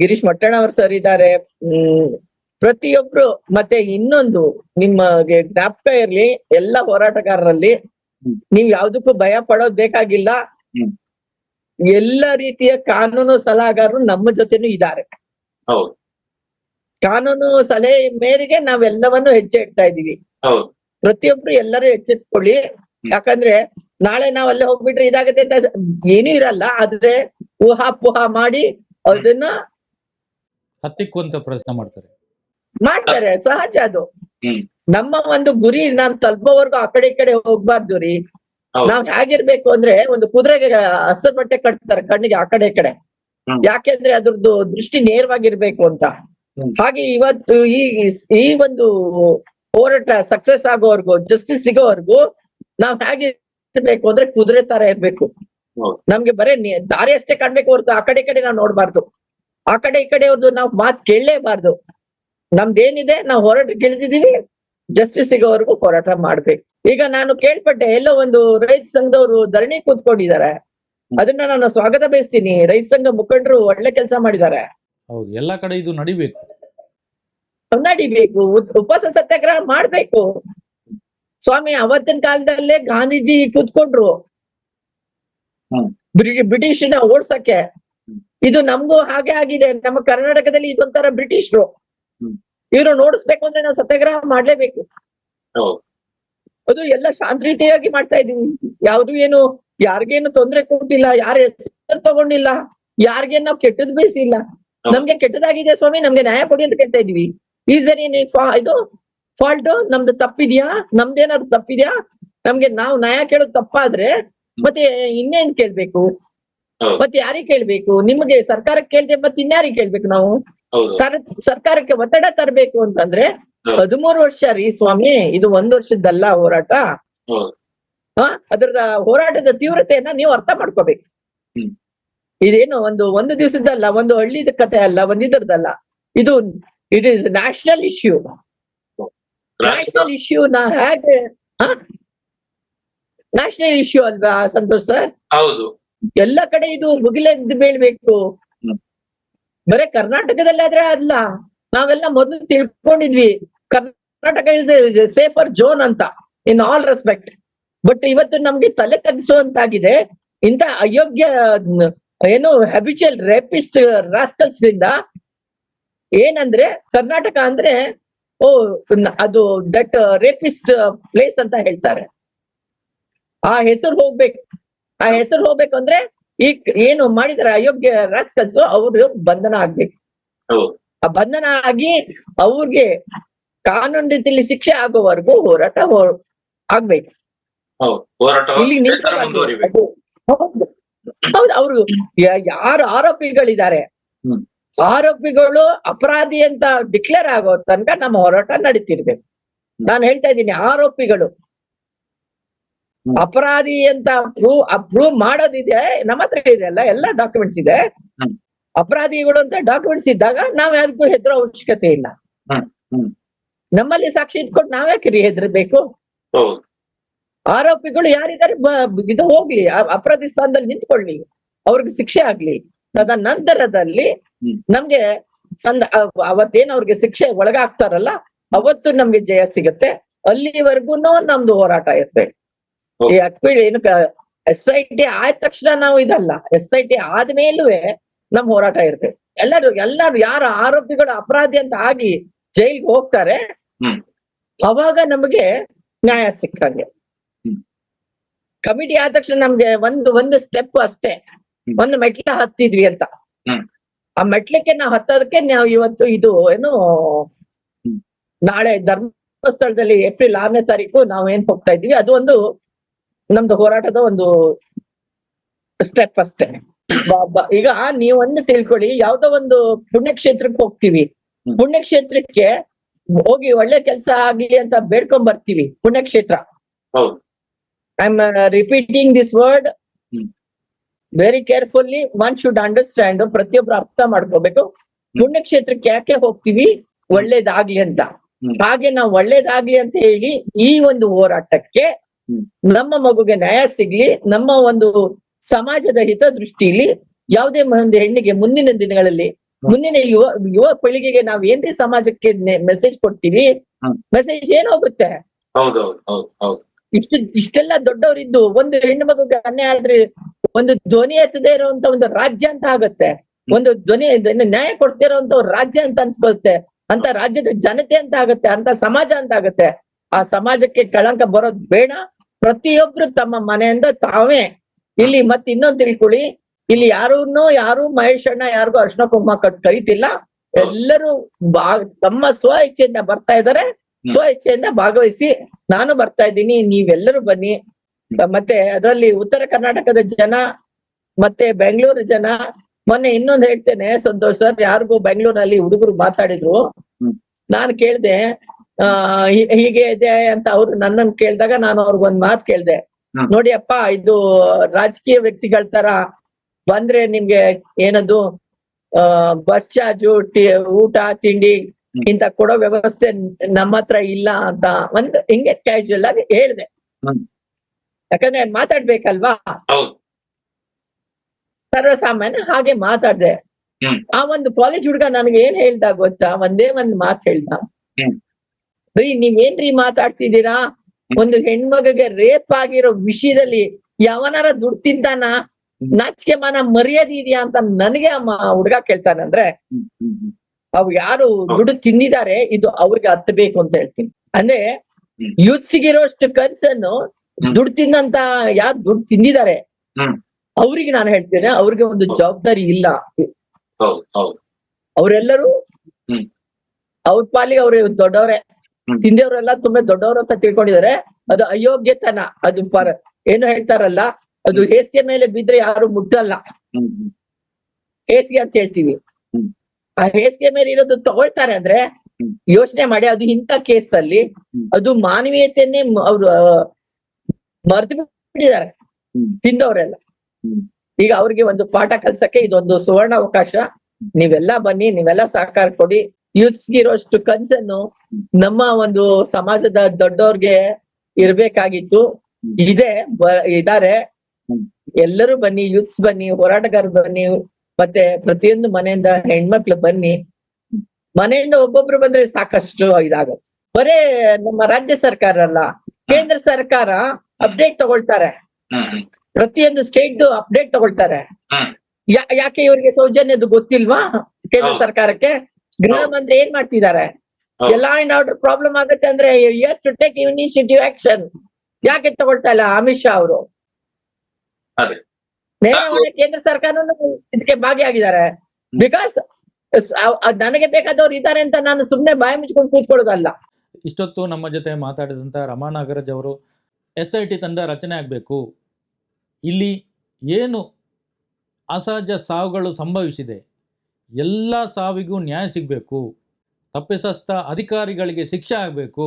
ಗಿರೀಶ್ ಮಟ್ಟಣ್ಣವರ್ ಸರ್ ಇದ್ದಾರೆ. ಹ್ಮ್ ಪ್ರತಿಯೊಬ್ರು ಮತ್ತೆ ಇನ್ನೊಂದು ನಿಮಗೆ ಜ್ಞಾಪಕ ಇರ್ಲಿ ಎಲ್ಲ ಹೋರಾಟಗಾರರಲ್ಲಿ. ನೀವ್ ಯಾವ್ದಕ್ಕೂ ಭಯ ಪಡೋದ್ ಬೇಕಾಗಿಲ್ಲ. ಎಲ್ಲ ರೀತಿಯ ಕಾನೂನು ಸಲಹಾಗಾರರು ನಮ್ಮ ಜೊತೆನೂ ಇದ್ದಾರೆ. ಹೌದು. ಕಾನೂನು ಸಲಹೆ ಮೇರೆಗೆ ನಾವೆಲ್ಲವನ್ನು ಹೆಜ್ಜೆ ಇಡ್ತಾ ಇದೀವಿ ಹೌದು. ಪ್ರತಿಯೊಬ್ರು ಎಲ್ಲರೂ ಎಚ್ಚೆತ್ಕೊಳ್ಳಿ. ಯಾಕಂದ್ರೆ ನಾಳೆ ನಾವ್ ಅಲ್ಲೇ ಹೋಗ್ಬಿಟ್ರೆ ಇದಾಗತ್ತೆ ಅಂತ ಏನೂ ಇರಲ್ಲ. ಆದ್ರೆ ಊಹಾಪೋಹ ಮಾಡಿ ಅದನ್ನ ಹತ್ತಿಕ್ಕುವಂತ ಪ್ರಯತ್ನ ಮಾಡ್ತಾರೆ. ಮಾಡ್ತಾರೆ. ಸಹಜ ಅದು. ನಮ್ಮ ಒಂದು ಗುರಿ ನಾನ್ ತಲುಪೋವರೆಗೂ ಆ ಕಡೆ ಈ ಕಡೆ ಹೋಗ್ಬಾರ್ದು ರೀ. ನಾವ್ ಹೇಗಿರ್ಬೇಕು ಅಂದ್ರೆ ಒಂದು ಕುದುರೆಗೆ ಹಸಿರು ಬಟ್ಟೆ ಕಟ್ತಾರೆ ಕಣ್ಣಿಗೆ ಆ ಕಡೆ ಕಡೆ. ಯಾಕೆಂದ್ರೆ ಅದ್ರದ್ದು ದೃಷ್ಟಿ ನೇರವಾಗಿರ್ಬೇಕು ಅಂತ. ಹಾಗೆ ಇವತ್ತು ಈ ಈ ಒಂದು ಹೋರಾಟ ಸಕ್ಸಸ್ ಆಗೋವರೆಗೂ ಜಸ್ಟಿಸ್ ಸಿಗೋವರೆಗೂ ನಾವ್ ಹೇಗಿರ್ಬೇಕು ಅಂದ್ರೆ ಕುದುರೆ ತರ ಇರ್ಬೇಕು. ನಮ್ಗೆ ಬರೇ ದಾರಿ ಅಷ್ಟೇ ಕಾಣ್ಬೇಕು ಹೊರತು ಆ ಕಡೆ ಕಡೆ ನಾವ್ ನೋಡ್ಬಾರ್ದು. ಆ ಕಡೆ ಈ ಕಡೆ ಅವ್ರದ್ದು ನಾವ್ ಮಾತ್ ಕೇಳಲೇಬಾರ್ದು. ನಮ್ದೇನಿದೆ ನಾವು ಹೋರಾಟ ಕೇಳಿದೀವಿ ಜಸ್ಟಿಸ್ ಸಿಗೋವರೆಗೂ ಹೋರಾಟ ಮಾಡ್ಬೇಕು. ಈಗ ನಾನು ಕೇಳ್ಪಟ್ಟೆ ಎಲ್ಲೋ ಒಂದು ರೈತ ಸಂಘದವರು ಧರಣಿ ಕೂತ್ಕೊಂಡಿದ್ದಾರೆ. ಅದನ್ನ ನಾನು ಸ್ವಾಗತ ಬಯಸ್ತೀನಿ. ರೈತ ಸಂಘ ಮುಖಂಡರು ಒಳ್ಳೆ ಕೆಲಸ ಮಾಡಿದ್ದಾರೆ. ಹೌದು ಎಲ್ಲಾ ಕಡೆ ಇದು ನಡಿಬೇಕು. ನಡಿಬೇಕು. ಉಪವಾಸ ಸತ್ಯಾಗ್ರಹ ಮಾಡ್ಬೇಕು. ಸ್ವಾಮಿ ಅವತ್ತಿನ ಕಾಲದಲ್ಲೇ ಗಾಂಧೀಜಿ ಕೂತ್ಕೊಂಡ್ರು. ಬ್ರಿಟಿಷ್ ಬ್ರಿ- ಬ್ರಿಟಿಷ್ನ ಓಡ್ಸಕ್ಕೆ. ಇದು ನಮ್ಗೂ ಹಾಗೆ ಆಗಿದೆ. ನಮ್ಮ ಕರ್ನಾಟಕದಲ್ಲಿ ಇದೊಂಥರ ಬ್ರಿಟಿಷ್ರು. ಇವ್ರು ನೋಡಿಸ್ಬೇಕು ಅಂದ್ರೆ ನಾವು ಸತ್ಯಾಗ್ರಹ ಮಾಡ್ಲೇಬೇಕು. ಅದು ಎಲ್ಲ ಶಾಂತ ರೀತಿಯಾಗಿ ಮಾಡ್ತಾ ಇದೀವಿ ಯಾವ್ದು ಏನು ಯಾರಿಗೇನು ತೊಂದ್ರೆ ಕೊಟ್ಟಿಲ್ಲ ಯಾರ ಹೆಸರು ತಗೊಂಡಿಲ್ಲ ಯಾರಿಗೇನು ನಾವು ಕೆಟ್ಟದ್ ಬೇಯಿಸಿಲ್ಲ. ನಮ್ಗೆ ಕೆಟ್ಟದಾಗಿದೆ ಸ್ವಾಮಿ ನಮ್ಗೆ ನ್ಯಾಯ ಕೊಡಿ ಅಂತ ಕೇಳ್ತಾ ಇದೀವಿ ಈಸ್ ದರ್ ಏನ್ ಇದು ಫಾಲ್ಟ್ ನಮ್ದು ತಪ್ಪಿದ್ಯಾ? ನಮ್ದೇನಾದ್ರು ತಪ್ಪಿದ್ಯಾ? ನಮ್ಗೆ ನಾವು ನ್ಯಾಯ ಕೇಳೋದು ತಪ್ಪಾದ್ರೆ ಮತ್ತೆ ಇನ್ನೇನ್ ಕೇಳ್ಬೇಕು. ಮತ್ತೆ ಯಾರಿಗ್ ಕೇಳ್ಬೇಕು? ನಿಮ್ಗೆ ಸರ್ಕಾರಕ್ಕೆ ಕೇಳ್ದೆ ಮತ್ತೆ ಇನ್ಯಾರಿಗ್ ಕೇಳ್ಬೇಕು ನಾವು? ಸರ್ಕಾರಕ್ಕೆ ಒತ್ತಡ ತರಬೇಕು ಅಂತಂದ್ರೆ. ಹದಿಮೂರು ವರ್ಷ ರೀ ಸ್ವಾಮಿ ಇದು ಒಂದ್ ವರ್ಷದ್ದಲ್ಲ ಹೋರಾಟ. ಹಾ. ಅದರದ ಹೋರಾಟದ ತೀವ್ರತೆಯನ್ನ ನೀವು ಅರ್ಥ ಮಾಡ್ಕೋಬೇಕು. ಇದೇನು ಒಂದು ಒಂದು ದಿವಸದಲ್ಲ ಒಂದು ಹಳ್ಳಿದ ಕತೆ ಅಲ್ಲ ಒಂದ್ ಇದ್ರದ್ದಲ್ಲ. ಇದು it is national issue national issue ನಾ ಹೇಗೆ ಹ? ನ್ಯಾಷನಲ್ ಇಶ್ಯೂ ಅಲ್ವಾ ಸಂತೋಷ್ ಸರ್ ಹೌದು. ಎಲ್ಲ ಕಡೆ ಇದು ಮುಗಿಲೆದ್ದು ಬೀಳ್ಬೇಕು. ಬರೀ ಬರೇ ಕರ್ನಾಟಕದಲ್ಲಾದ್ರೆ ಅಲ್ಲ. ನಾವೆಲ್ಲ ಮೊದಲು ತಿಳ್ಕೊಂಡಿದ್ವಿ, ಕರ್ನಾಟಕ ಇಸ್ ಸೇಫರ್ ಜೋನ್ ಅಂತ ಇನ್ ಆಲ್ ರೆಸ್ಪೆಕ್ಟ್ ಬಟ್ ಇವತ್ತು ನಮ್ಗೆ ತಲೆ ತಗ್ಸುವಂತಾಗಿದೆ ಇಂಥ ಅಯೋಗ್ಯ, ಏನು ಹ್ಯಾಬಿಚುಯಲ್ ರೇಪಿಸ್ಟ್ ರಾಸ್ಕಲ್ಸ್ ರಿಂದ ಏನಂದ್ರೆ, ಕರ್ನಾಟಕ ಅಂದ್ರೆ, ಓ ಅದು ದಟ್ ರೇಪಿಸ್ಟ್ ಪ್ಲೇಸ್ ಅಂತ ಹೇಳ್ತಾರೆ. ಆ ಹೆಸರು ಹೋಗ್ಬೇಕು, ಆ ಹೆಸರು ಹೋಗ್ಬೇಕು ಅಂದ್ರೆ, ಈ, ಏನು ಮಾಡಿದ್ರೆ ಅಯೋಗ್ಯ ರಾಸ್ಕಲ್ಸ್ ಅವ್ರು ಬಂಧನ ಆಗ್ಬೇಕು. ಬಂಧನ ಆಗಿ ಅವ್ರಿಗೆ ಕಾನೂನು ರೀತಿಯಲ್ಲಿ ಶಿಕ್ಷೆ ಆಗುವವರೆಗೂ ಹೋರಾಟ ಆಗ್ಬೇಕು. ಇಲ್ಲಿ ಹೌದು. ಅವರು ಯಾರು ಆರೋಪಿಗಳಿದ್ದಾರೆ. ಆರೋಪಿಗಳು ಅಪರಾಧಿ ಅಂತ ಡಿಕ್ಲೇರ್ ಆಗೋ ತನಕ ನಮ್ಮ ಹೋರಾಟ ನಡೀತಿರ್ಬೇಕು. ನಾನು ಹೇಳ್ತಾ ಇದ್ದೀನಿ ಆರೋಪಿಗಳು. ಅಪರಾಧಿ ಅಂತ ಪ್ರೂವ್ ಪ್ರೂವ್ ಮಾಡೋದಿದೆ ನಮ್ಮ ಹತ್ರ ಇದೆ ಅಲ್ಲ ಎಲ್ಲ ಡಾಕ್ಯುಮೆಂಟ್ಸ್ ಇದೆ. ಅಪರಾಧಿಗಳು ಅಂತ ಡಾಕ್ಯುಮೆಂಟ್ಸ್ ಇದ್ದಾಗ ನಾವ್ ಯಾರಿಗೂ ಹೆದರೋ ಅವಶ್ಯಕತೆ ಇಲ್ಲ. ನಮ್ಮಲ್ಲಿ ಸಾಕ್ಷಿ ಇಟ್ಕೊಂಡು ನಾವ್ಯಾಕೆ ಹೆದರ್ಬೇಕು? ಹೌದು. ಆರೋಪಿಗಳು ಯಾರಿದ್ದಾರೆ ಇದು ಹೋಗ್ಲಿ ಅಪರಾಧಿ ಸ್ಥಾನದಲ್ಲಿ ನಿಂತ್ಕೊಳ್ಳಿ. ಅವ್ರಿಗೆ ಶಿಕ್ಷೆ ಆಗ್ಲಿ. ತದನಂತರದಲ್ಲಿ ನಂತರದಲ್ಲಿ ನಮ್ಗೆ ಸಂದ ಅವ್- ಅವತ್ತೇನ್ ಅವ್ರಿಗೆ ಶಿಕ್ಷೆ ಒಳಗಾಗ್ತಾರಲ್ಲ ಅವತ್ತು ನಮ್ಗೆ ಜಯ ಸಿಗತ್ತೆ. ಅಲ್ಲಿವರೆಗೂ ನಮ್ದು ಹೋರಾಟ ಇರುತ್ತೆ. ಈ ಅಕ್ಪೀಳಿ ಏನು ಎಸ್ ಐ ಟಿ ಆದ ತಕ್ಷಣ ನಾವು ಇದಲ್ಲ. ಎಸ್ ಐ ಟಿ ಆದ್ಮೇಲೂ ನಮ್ ಹೋರಾಟ ಇರುತ್ತೆ ಎಲ್ಲರೂ ಎಲ್ಲಾರು ಯಾರ ಆರೋಪಿಗಳು ಅಪರಾಧಿ ಅಂತ ಆಗಿ ಜೈಲ್ಗೆ ಹೋಗ್ತಾರೆ. ಅವಾಗ ನಮಗೆ ನ್ಯಾಯ ಸಿಕ್ಕಂಗೆ. ಕಮಿಟಿ ಆದ ತಕ್ಷಣ ನಮ್ಗೆ ಒಂದು ಒಂದು ಸ್ಟೆಪ್ ಅಷ್ಟೇ. ಒಂದು ಮೆಟ್ಲ ಹತ್ತಿದ್ವಿ ಅಂತ. ಆ ಮೆಟ್ಲಕ್ಕೆ ನಾವು ಹತ್ತೋದಕ್ಕೆ ನಾವು ಇವತ್ತು ಇದು ಏನು ನಾಳೆ ಧರ್ಮಸ್ಥಳದಲ್ಲಿ ಏಪ್ರಿಲ್ ಆರನೇ ತಾರೀಕು ನಾವು ಏನ್ ಹೋಗ್ತಾ ಇದ್ವಿ ಅದು ಒಂದು ನಮ್ದು ಹೋರಾಟದ ಒಂದು ಸ್ಟೆಪ್ ಅಷ್ಟೇ ಈಗ ನೀವೊಂದು ತಿಳ್ಕೊಳ್ಳಿ ಯಾವ್ದೋ ಒಂದು ಪುಣ್ಯಕ್ಷೇತ್ರಕ್ಕೆ ಹೋಗ್ತೀವಿ. ಪುಣ್ಯಕ್ಷೇತ್ರಕ್ಕೆ ಹೋಗಿ ಒಳ್ಳೆ ಕೆಲಸ ಆಗ್ಲಿ ಅಂತ ಬೇಡ್ಕೊಂಡ್ ಬರ್ತೀವಿ ಪುಣ್ಯಕ್ಷೇತ್ರ I am repeating this word. Very carefully one should understand ಪ್ರತಿಯೊಬ್ರು ಅರ್ಥ ಮಾಡ್ಕೋಬೇಕು ಪುಣ್ಯಕ್ಷೇತ್ರಕ್ಕೆ ಯಾಕೆ ಹೋಗ್ತೀವಿ ಒಳ್ಳೇದಾಗ್ಲಿ ಅಂತ. ಹಾಗೆ ನಾವು ಒಳ್ಳೇದಾಗ್ಲಿ ಅಂತ ಹೇಳಿ ಈ ಒಂದು ಹೋರಾಟಕ್ಕೆ. ನಮ್ಮ ಮಗುಗೆ ನ್ಯಾಯ ಸಿಗ್ಲಿ ನಮ್ಮ ಒಂದು ಸಮಾಜದ ಹಿತದೃಷ್ಟಿಲಿ ಯಾವುದೇ ಒಂದು ಹೆಣ್ಣಿಗೆ ಮುಂದಿನ ದಿನಗಳಲ್ಲಿ ಮುಂದಿನ ಯುವ ಯುವ ಪೀಳಿಗೆಗೆ ನಾವ್ ಏನ್ರಿ ಸಮಾಜಕ್ಕೆ ಮೆಸೇಜ್ ಕೊಡ್ತೀವಿ. ಮೆಸೇಜ್ ಏನ್ ಹೋಗುತ್ತೆ? ಇಷ್ಟು ಇಷ್ಟೆಲ್ಲ ದೊಡ್ಡವರಿದ್ದು ಒಂದು ಹೆಣ್ಣು ಮಗುಗೆ ಅನ್ಯಾಯ ಆದ್ರೆ ಒಂದು ಧ್ವನಿ ಎತ್ತದೇ ಇರುವಂತ ಒಂದು ರಾಜ್ಯ ಅಂತ ಆಗತ್ತೆ. ಒಂದು ಧ್ವನಿ ನ್ಯಾಯ ಕೊಡ್ತಾ ಇರುವಂತ ರಾಜ್ಯ ಅಂತ ಅನ್ಸ್ಕೊಳುತ್ತೆ ಅಂತ ರಾಜ್ಯದ ಜನತೆ ಅಂತ ಆಗುತ್ತೆ ಅಂತ ಸಮಾಜ ಅಂತ ಆಗುತ್ತೆ. ಆ ಸಮಾಜಕ್ಕೆ ಕಳಂಕ ಬರೋದ್ ಬೇಡ. ಪ್ರತಿಯೊಬ್ರು ತಮ್ಮ ಮನೆಯಿಂದ ತಾವೇ ಇಲ್ಲಿ ಮತ್ ಇನ್ನೊಂದ್ ತಿಳ್ಕೊಳ್ಳಿ. ಇಲ್ಲಿ ಯಾರೂನು ಯಾರು ಮಹೇಶ್ ಅಣ್ಣ ಯಾರಿಗೂ ಅರ್ಶನ ಕುಂಕುಮ ಕಟ್ ಕರಿತಿಲ್ಲ. ಎಲ್ಲರೂ ಬಾ ತಮ್ಮ ಸ್ವ ಇಚ್ಛೆಯಿಂದ ಬರ್ತಾ ಇದಾರೆ. ಸ್ವ ಇಚ್ಛೆಯಿಂದ ಭಾಗವಹಿಸಿ ನಾನು ಬರ್ತಾ ಇದ್ದೀನಿ. ನೀವೆಲ್ಲರೂ ಬನ್ನಿ. ಮತ್ತೆ ಅದರಲ್ಲಿ ಉತ್ತರ ಕರ್ನಾಟಕದ ಜನ ಮತ್ತೆ ಬೆಂಗಳೂರು ಜನ. ಮೊನ್ನೆ ಇನ್ನೊಂದು ಹೇಳ್ತೇನೆ ಸಂತೋಷ್ ಸರ್ ಯಾರಿಗೂ ಬೆಂಗಳೂರಲ್ಲಿ ಹುಡುಗರು ಮಾತಾಡಿದ್ರು. ನಾನು ಕೇಳ್ದೆ ಆ ಹೀಗೆ ಇದೆ ಅಂತ ಅವ್ರು ನನ್ನನ್ನು ಕೇಳಿದಾಗ ನಾನು ಅವ್ರಿಗೊಂದ್ ಮಾತು ಕೇಳ್ದೆ. ನೋಡಿ ಅಪ್ಪ ಇದು ರಾಜಕೀಯ ವ್ಯಕ್ತಿಗಳ ತರ ಬಂದ್ರೆ ನಿಮ್ಗೆ ಏನದು? ಬಸ್ ಚಾರ್ಜು ಊಟ ತಿಂಡಿ ಇಂತ ಕೊಡೋ ವ್ಯವಸ್ಥೆ ನಮ್ಮ ಹತ್ರ ಇಲ್ಲ ಅಂತ ಒಂದು ಹಿಂಗೆ ಕ್ಯಾಶುಯಲ್ ಆಗಿ ಹೇಳ್ದೆ. ಯಾಕಂದ್ರೆ ಮಾತಾಡ್ಬೇಕಲ್ವಾ? ಸರ್ವಸಾಮಾನ್ಯ ಹಾಗೆ ಮಾತಾಡ್ದೆ. ಆ ಒಂದು ಕಾಲೇಜ್ ಹುಡುಗ ನನ್ಗೆ ಏನ್ ಹೇಳ್ದ ಗೊತ್ತಾ? ಒಂದೇ ಒಂದ್ ಮಾತು ಹೇಳ್ದ. ರೀ ನೀವೇನ್ರಿ ಮಾತಾಡ್ತಿದ್ದೀರಾ? ಒಂದು ಹೆಣ್ಮಗಗೆ ರೇಪ್ ಆಗಿರೋ ವಿಷಯದಲ್ಲಿ ಯಾವನಾರ ದುಡ್ಡು ತಿಂತಾನ ನಾಚಿಕೆ ಮಾನ ಮರ್ಯಾದೆ ಇದೆಯಾ ಅಂತ ನನಗೆ ಅಮ್ಮ ಹುಡುಗ ಕೇಳ್ತಾನೆ ಅಂದ್ರೆ ಹ್ಮ್. ಯಾರು ದುಡ್ಡು ತಿಂದಿದ್ದಾರೆ ಇದು ಅವ್ರಿಗೆ ಹತ್ತಬೇಕು ಅಂತ ಹೇಳ್ತೀನಿ ಅಂದ್ರೆ. ಯೂತ್ಸಿಗಿರೋಷ್ಟು ಕನ್ಸನ್ನು. ದುಡ್ಡು ತಿಂದಂತ ಯಾರು ದುಡ್ಡು ತಿಂದಿದ್ದಾರೆ. ಅವ್ರಿಗೆ ನಾನು ಹೇಳ್ತೇನೆ ಅವ್ರಿಗೆ ಒಂದು ಜವಾಬ್ದಾರಿ ಇಲ್ಲ ಅವರೆಲ್ಲರೂ. ಅವ್ರ ಪಾಲಿಗೆ ಅವ್ರ ದೊಡ್ಡವ್ರೆ. ತಿಂದವರೆಲ್ಲ ತುಂಬಾ ದೊಡ್ಡವರು ಅಂತ ತಿಳ್ಕೊಂಡಿದ್ದಾರೆ. ಅದು ಅಯೋಗ್ಯತನ. ಅದು ಪರ ಏನು ಹೇಳ್ತಾರಲ್ಲ ಅದು ಹೇಸಿಗೆ ಮೇಲೆ ಬಿದ್ರೆ ಯಾರು ಮುಟ್ಟಲ್ಲ. ಹೇಸಿಗೆ ಅಂತ ಹೇಳ್ತೀವಿ. ಆ ಹೇಸಿಗೆ ಮೇಲೆ ಇರೋದು ತಗೊಳ್ತಾರೆ ಅಂದ್ರೆ. ಯೋಚನೆ ಮಾಡಿ ಅದು ಇಂಥ ಕೇಸ್ ಅಲ್ಲಿ ಅದು ಮಾನವೀಯತೆಯನ್ನೇ ಅವ್ರು ಮರ್ತು ಬಿಟ್ಟಿದ್ದಾರೆ. ತಿಂದವರೆಲ್ಲ. ಈಗ ಅವ್ರಿಗೆ ಒಂದು ಪಾಠ ಕಲ್ಸಕ್ಕೆ ಇದೊಂದು ಸುವರ್ಣ ಅವಕಾಶ ನೀವೆಲ್ಲ ಬನ್ನಿ ನೀವೆಲ್ಲ ಸಹಕಾರ ಕೊಡಿ. ಯೂತ್ಸ್ಗೆ ಇರೋಷ್ಟು ಕನ್ಸನ್ನು ನಮ್ಮ ಒಂದು ಸಮಾಜದ ದೊಡ್ಡವ್ರಿಗೆ ಇರ್ಬೇಕಾಗಿತ್ತು. ಇದೆ ಇದಾರೆ. ಎಲ್ಲರೂ ಬನ್ನಿ ಯೂತ್ಸ್ ಬನ್ನಿ ಹೋರಾಟಗಾರರು ಬನ್ನಿ ಮತ್ತೆ ಪ್ರತಿಯೊಂದು ಮನೆಯಿಂದ ಹೆಣ್ಮಕ್ಳು ಬನ್ನಿ. ಮನೆಯಿಂದ ಒಬ್ಬೊಬ್ರು ಬಂದ್ರೆ ಸಾಕಷ್ಟು ಇದಾಗುತ್ತೆ. ಬರೇ ನಮ್ಮ ರಾಜ್ಯ ಸರ್ಕಾರ ಅಲ್ಲ ಕೇಂದ್ರ ಸರ್ಕಾರ ಅಪ್ಡೇಟ್ ತಗೊಳ್ತಾರೆ. ಪ್ರತಿಯೊಂದು ಸ್ಟೇಟ್ ಅಪ್ಡೇಟ್ ತಗೊಳ್ತಾರೆ. ಯಾಕೆ ಇವರಿಗೆ ಸೌಜನ್ಯದ್ದು ಗೊತ್ತಿಲ್ವಾ? ಕೇಂದ್ರ ಸರ್ಕಾರಕ್ಕೆ? ಗೃಹ ಅಂದ್ರೆ ಮಂತ್ರಿ ಏನ್ ಮಾಡ್ತಿದ್ದಾರೆ. ಎಲ್ಲಾ ಅಂಡ್ ಆರ್ಡರ್ ಪ್ರಾಬ್ಲಮ್ ಆಗುತ್ತೆ ಅಂದ್ರೆ has to take initiative action ಯಾಕೆ ತಗೊಳ್ತಾ ಇಲ್ಲ ಅಮಿತ್ ಶಾ ಅವರು. ನೇರವಾಗಿ ಕೇಂದ್ರ ಸರ್ಕಾರನು ಇದಕ್ಕೆ ಭಾಗಿಯಾಗಿದ್ದಾರೆ. ಬಿಕಾಸ್ ನನಗೆ ಬೇಕಾದವ್ರು ಇದ್ದಾರೆ ಅಂತ ನಾನು ಸುಮ್ನೆ ಬಾಯಿ ಮುಚ್ಕೊಂಡು ಕೂತ್ಕೊಳ್ಳೋದಲ್ಲ. ಇಷ್ಟೊತ್ತು ನಮ್ಮ ಜೊತೆ ಮಾತಾಡಿದಂತ ರಮಾ ನಾಗರಾಜ್ ಅವರು ಎಸ್ ಐ ಟಿ ತಂಡ ರಚನೆ ಆಗಬೇಕು. ಇಲ್ಲಿ ಏನು ಅಸಹಜ ಸಾವುಗಳು ಸಂಭವಿಸಿದೆ? ಎಲ್ಲ ಸಾವಿಗೂ ನ್ಯಾಯ ಸಿಗಬೇಕು. ತಪ್ಪಿಸಸ್ಥ ಅಧಿಕಾರಿಗಳಿಗೆ ಶಿಕ್ಷೆ ಆಗಬೇಕು.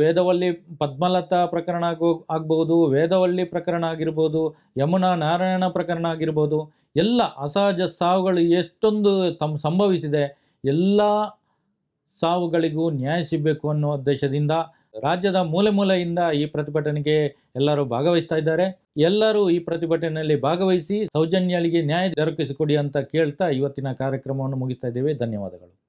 ವೇದವಲ್ಲಿ ಪದ್ಮಲತಾ ಪ್ರಕರಣ ಆಗೋ, ಆಗ್ಬೋದು, ವೇದವಲ್ಲಿ ಪ್ರಕರಣ ಆಗಿರ್ಬೋದು, ಯಮುನಾ ನಾರಾಯಣ ಪ್ರಕರಣ ಆಗಿರ್ಬೋದು, ಎಲ್ಲ ಅಸಹಜ ಸಾವುಗಳು ಎಷ್ಟೊಂದು ತಮ್ಮ ಸಂಭವಿಸಿದೆ, ಎಲ್ಲ ಸಾವುಗಳಿಗೂ ನ್ಯಾಯ ಸಿಗಬೇಕು ಅನ್ನೋ ಉದ್ದೇಶದಿಂದ ರಾಜ್ಯದ ಮೂಲೆ ಮೂಲೆಯಿಂದ ಈ ಪ್ರತಿಭಟನೆಗೆ ಎಲ್ಲರೂ ಭಾಗವಹಿಸ್ತಾ ಇದ್ದಾರೆ. ಎಲ್ಲರೂ ಈ ಪ್ರತಿಭಟನೆಯಲ್ಲಿ ಭಾಗವಹಿಸಿ ಸೌಜನ್ಯಳಿಗೆ ನ್ಯಾಯ ದೊರಕಿಸಿಕೊಡಿ ಅಂತ ಕೇಳ್ತಾ ಇವತ್ತಿನ ಕಾರ್ಯಕ್ರಮವನ್ನು ಮುಗಿಸ್ತಾ ಇದ್ದೇವೆ. ಧನ್ಯವಾದಗಳು.